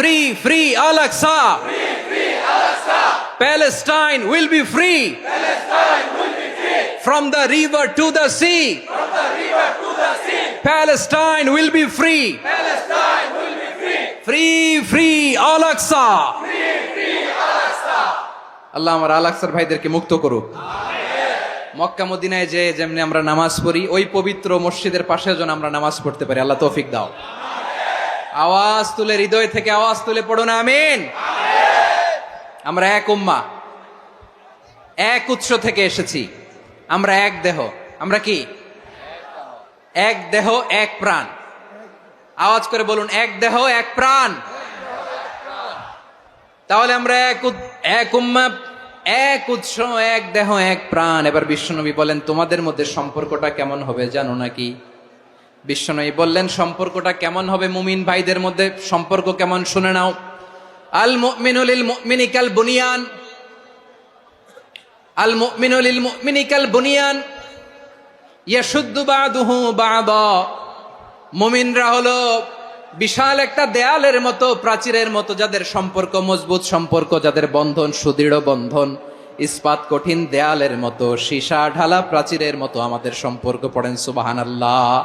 Free free Al Aqsa Palestine will be free. From the river to the sea. Palestine will be free. Free, free, Al-Aqsa. আল্লাহ আমার আল আকসার ভাইদেরকে মুক্ত করুক মক্কা মদিনায় যে যেমনি আমরা নামাজ পড়ি ওই পবিত্র মসজিদের পাশে যেন আমরা নামাজ পড়তে পারি আল্লাহ তৌফিক দাও আওয়াজ তুলে, হৃদয় থেকে আওয়াজ তুলে পড়ো না, আমিন। আমরা এক উম্মা। এক উৎস থেকে এসেছি। আমরা এক দেহ। আমরা কি? এক দেহ, এক প্রাণ। আওয়াজ করে বলুন, এক দেহ, এক প্রাণ। তাহলে আমরা এক এক উম্মা, এক উৎস, এক দেহ, এক প্রাণ। এবার বিশ্বনবী বলেন, তোমাদের মধ্যে সম্পর্কটা কেমন হবে জানো নাকি? বিশ্বনবী বললেন, সম্পর্কটা কেমন হবে মুমিন ভাইদের মধ্যে? সম্পর্ক কেমন শুনে নাও। আল মুমিনুলিল মুমিনিকাল বুনিয়ান। আল মুমিনুলিল মুমিনিকাল বুনিয়ান। ইয়াশুদ্দু বাদুহু বাদা। মুমিনরা হলো বিশাল একটা দেয়ালের মতো, প্রাচীরের মতো, যাদের সম্পর্ক মজবুত সম্পর্ক, যাদের বন্ধন সুদৃঢ় বন্ধন, ইস্পাত কঠিন দেয়ালের মতো, সীসা ঢালা প্রাচীরের মতো আমাদের সম্পর্ক পড়েন সুবাহান আল্লাহ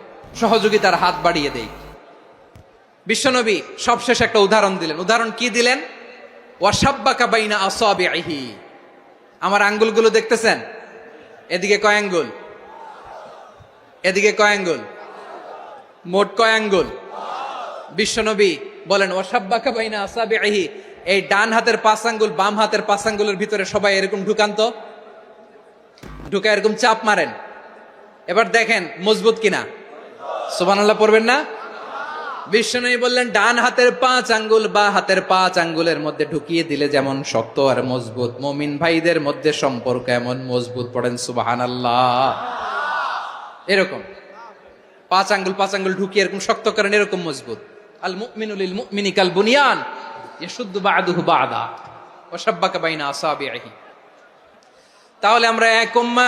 সহযোগিতার হাত বাড়িয়ে দেই। বিশ্বনবী সবশেষ একটা উদাহরণ দিলেন। উদাহরণ কি দিলেন? বাইনা আসাবিহি আমার আঙ্গুলগুলো দেখতেছেন? এদিকে কয় আঙ্গুল? এদিকে কয় আঙ্গুল? মোট কয় আঙ্গুল? বিশ্বনবী বলেন ওয়াসাব্বাকা বাইনা আসাবিহি এই ডান হাতের পাঁচ আঙ্গুল, বাম হাতের পাঁচ আঙ্গুলের ভিতরে সবাই এরকম ঢুকান্ত? ঢুকা এরকম চাপ মারেন। এবার দেখেন, মজবুত কিনা? সুবহানাল্লাহ পড়বেন না? বিষ্ণু বললেন, ডান হাতের পাঁচ আঙ্গুল বা হাতের পাঁচ আঙ্গুলের মধ্যে ঢুকিয়ে দিলে যেমন শক্ত আর মজবুত। মমিন ভাইদের মধ্যে সম্পর্ক এমন মজবুত, পড়েন সুবাহান আল্লাহ এরকম। পাঁচ আঙ্গুল পাঁচ আঙ্গুল ঢুকিয়ে এরকম শক্ত করেন, এরকম মজবুত। আল মুমিনুল মুমিনি কাল বুনিয়ান, ইয়াশুদ্দু বাদুহু বাদা ওয়াসাব্বাকা বাইনা আসাবিহি তাহলে আমরা এক উম্মা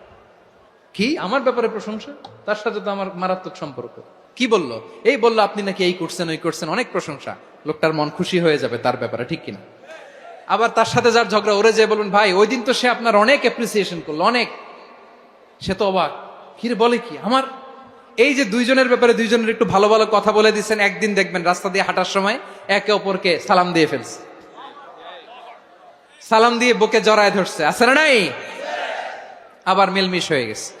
কি? আমার ব্যাপারে প্রশংসা? তার সাথে তো আমার মারাত্মক সম্পর্ক। কি বলল? এই বলল, আপনি নাকি এই করছেন, ওই করছেন, অনেক প্রশংসা। লোকটার মন খুশি হয়ে যাবে তার ব্যাপারে, ঠিক কিনা? আবার তার সাথে যার ঝগড়া, ওরে যে বলুন, ভাই, ওই দিন তো সে আপনার অনেক অ্যাপ্রিসিয়েশন করল, অনেক। সে তো অবাক। কিরে, বলে কি? আমার? এই যে দুইজনের ব্যাপারে দুইজনের একটু ভালো ভালো কথা বলে দিচ্ছেন, একদিন দেখবেন রাস্তা দিয়ে হাঁটার সময় একে অপরকে সালাম দিয়ে ফেলছে। সালাম দিয়ে বুকে জড়ায় ধরছে। আছে না নাই? আবার মিলমিশ হয়ে গেছে।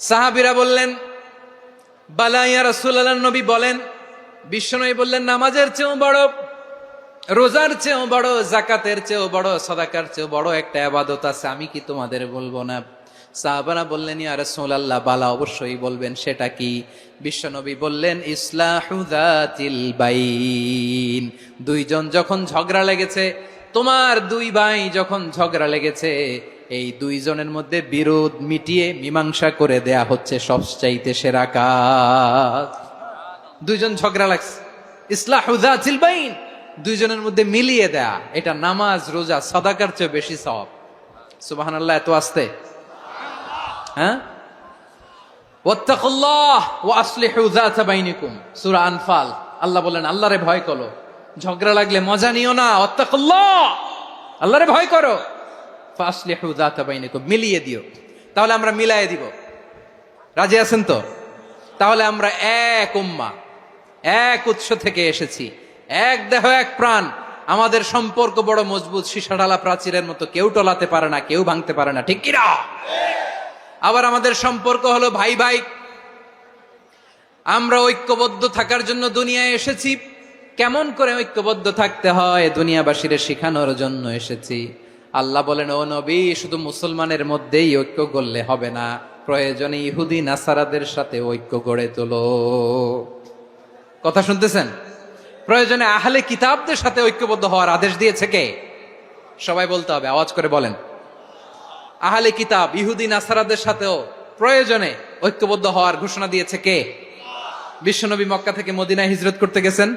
সাহাবিরা বললেন বালাইয়া রাসূলুল্লাহ নবী বলেন, বিশ্বনবী বললেন, নামাজের চেয়েও বড়, রোজার চেয়েও বড় জাকাতের চেয়েও বড়, সদাকার চেয়েও বড় একটা আবাদত আছে, আমি কি তোমাদের বলব না? সাহাবারা বললেন, ইয়া রাসূলুল্লাহ, বালা অবশ্যই বলবেন, সেটা কি? বিশ্বনবী বললেন ইসলাহুদাতিল বাইন, দুইজন যখন ঝগড়া লেগেছে, তোমার দুই ভাই যখন ঝগড়া লেগেছে এই দুইজনের মধ্যে বিরোধ মিটিয়ে মীমাংসা করে দেয়া হচ্ছে সবচাইতে সেরা কাজ। দুইজন ঝগড়া লাগছে। ইসলাহুদাতিল বাইন দুইজনের মধ্যে মিলিয়ে দেয়া। এটা নামাজ, রোজা, সদাকার চেয়ে বেশি সব সুবাহান আল্লাহ এত আসতে। হ্যাঁ? আল্লাহ বলেন, আল্লাহরে ভয় করো। ঝগড়া লাগলে মজা নিও না। ওয়াত্তাকুল্লাহ! আল্লাহরে ভয় করো। ফাসলিহু যাতা বাইনিকুম, মিলিয়ে দিও। তাহলে আমরা মিলায়ে দিব। রাজি আছেন তো? তাহলে আমরা এক উম্মা, এক উৎস থেকে এসেছি। এক দেহ, এক প্রাণ। আমাদের সম্পর্ক বড় মজবুত সীসাডালা প্রাচীরের মতো। কেউ টলাতে পারে না, কেউ ভাঙতে পারে না। ঠিক কিনা? আবার আমাদের সম্পর্ক হলো ভাই ভাই। আমরা ঐক্যবদ্ধ থাকার জন্য দুনিয়ায় এসেছি। কেমন করে ঐক্যবদ্ধ থাকতে হয়? দুনিয়াবাসীরে শেখানোর জন্য এসেছি। আল্লাহ বলেন, ও নবী, শুধু মুসলমানের মধ্যেই ঐক্য গড়লে হবে না। প্রয়োজনে ইহুদি, নাসারাদের সাথে ঐক্য গড়ে তোলো। কথা শুনতেছেন? প্রয়োজনে আহলে কিতাবদের সাথে ঐক্যবদ্ধ হওয়ার আদেশ দিয়েছে কে? সবাই বলতে হবে, আওয়াজ করে বলেন। আহলে কিতাব, ইহুদি, নাসারাদের সাথেও প্রয়োজনে ঐক্যবদ্ধ হওয়ার ঘোষণা দিয়েছে কে? বিশ্বনবী মক্কা থেকে মদিনায় হিজরত করতে গেছেন।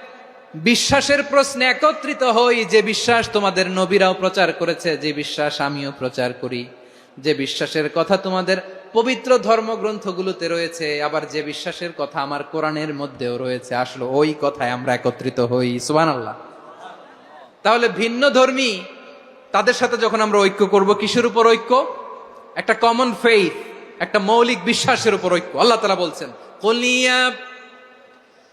বিশ্বাসের প্রশ্নে একত্রিত হই যে বিশ্বাস তোমাদের নবীরাও প্রচার করেছে, যে বিশ্বাস আমিও প্রচার করি। যে বিশ্বাসের কথা তোমাদের পবিত্র ধর্মগ্রন্থগুলোতে রয়েছে, আবার যে বিশ্বাসের কথা আমার কোরআনের মধ্যেও রয়েছে, আসলে ওই কথায় আমরা একত্রিত হই। সুবান আল্লাহ তাহলে ভিন্ন ধর্মী, তাদের সাথে যখন আমরা ঐক্য করব, কিসের উপর ঐক্য? একটা কমন ফেইথ একটা মৌলিক বিশ্বাসের উপর ঐক্য। আল্লাহ তালা বলছেন কলিয়া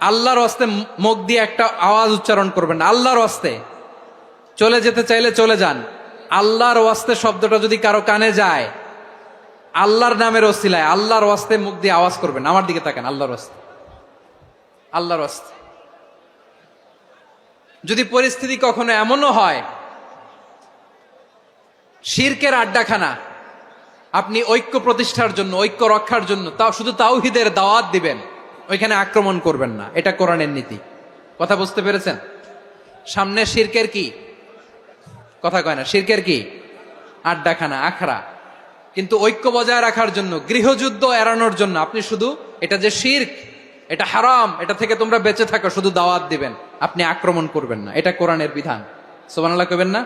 আল্লাহর হস্তে মুখ দিয়ে একটা আওয়াজ উচ্চারণ করবেন আল্লাহর হস্তে। চলে যেতে চাইলে চলে যান। আল্লাহর ওয়াস্তে শব্দটা যদি কারও কানে যায়, আল্লাহর নামের ওসিলায় আল্লাহর ওয়াস্তে মুখ দিয়ে আওয়াজ করবেন। আমার দিকে তাকান, আল্লাহর ওয়াস্তে আল্লাহর ওয়াস্তে যদি পরিস্থিতি কখনো এমনও হয়, শিরকের আড্ডাখানা, আপনি ঐক্য প্রতিষ্ঠার জন্য, ঐক্য রক্ষার জন্য, তাও শুধু তাওহিদের দাওয়াত দিবেন। ওইখানে আক্রমণ করবেন না। এটা কোরআনের নীতি। কথা বুঝতে পেরেছেন? সামনে শিরকের কি? কথা কয় না, শিরকের কি? আড্ডাখানা, আখড়া। কিন্তু ঐক্য বজায় রাখার জন্য, গৃহযুদ্ধ এড়ানোর জন্য আপনি শুধু এটা যে শির্ক, এটা হারাম, এটা থেকে তোমরা বেঁচে থাকো, শুধু দাওয়াত দিবেন। আপনি আক্রমণ করবেন না। এটা কোরআনের বিধান। সোবানাল্লাহ কবেন না?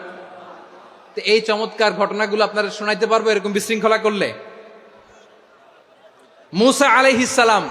তো এই চমৎকার ঘটনাগুলো আপনারা শোনাইতে পারব, এরকম বিশৃঙ্খলা করলে। মুসা আলাইহিসালাম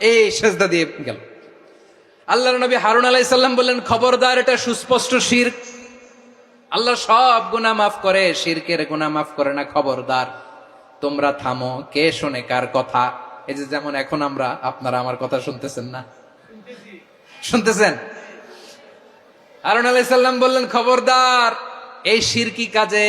এই সেজদা দিয়ে গেল। আল্লাহ নবী হারুন আলাইসাল্লাম বললেন, খবরদার, এটা সুস্পষ্ট শির আল্লাহ সব গুনাহ মাফ করে, শিরকের গুনাহ মাফ করে না, খবরদার। তোমরা থামো, কে শোনে কার কথা? এই যে যেমন এখন আমরা, আপনারা আমার কথা শুনতেছেন না। শুনতেছেন? হারুন আলাইসাল্লাম বললেন, খবরদার, এই শিরকি কাজে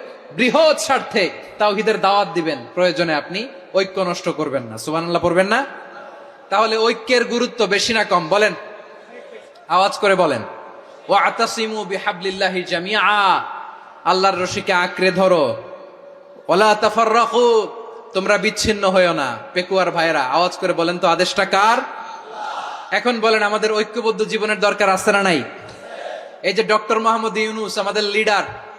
বৃহৎ স্বার্থে তাওহিদের দাওয়াত দিবেন। প্রয়োজনে আপনি ঐক্য নষ্ট করবেন না। সুবহানাল্লাহ পড়বেন না? তাহলে ঐক্যের গুরুত্ব বেশি না কম? বলেন। আওয়াজ করে বলেন। ও আতাসিমু বিহাবলিল্লাহি জামিআ। আল্লাহর রশিকে আঁকড়ে ধরো। ওলা তাফাররাকু। তোমরা বিচ্ছিন্ন হয়েও না, পেকুয়ার ভাইরা আওয়াজ করে বলেন তো আদেশটা কার? এখন বলেন, আমাদের ঐক্যবদ্ধ জীবনের দরকার আছে না নাই? এই যে ডক্টর মোহাম্মদ ইউনুস, আমাদের লিডার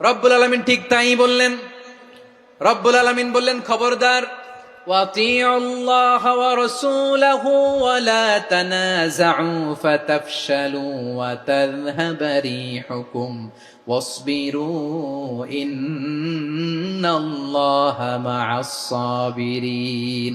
রব্বুল আলমিন ঠিক তাই বললেন রব্বুল আলমিন বললেন খবরদার وَأَطِيعُوا اللَّهَ وَرَسُولَهُ وَلَا تَنَازَعُوا فَتَفْشَلُوا وَتَذْهَبَ رِيحُكُمْ وَاصْبِرُوا إِنَّ اللَّهَ مَعَ الصَّابِرِينَ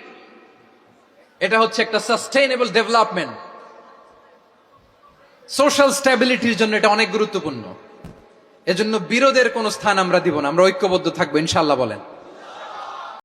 এটা হচ্ছে একটা সাস্টেইনেবল ডেভেলপমেন্ট সোশ্যাল স্ট্যাবিলিটির জন্য এটা অনেক গুরুত্বপূর্ণ। এজন্য বিরোধের কোনো স্থান আমরা দিব না, আমরা ঐক্যবদ্ধ থাকব ইনশাল্লাহ বলেন।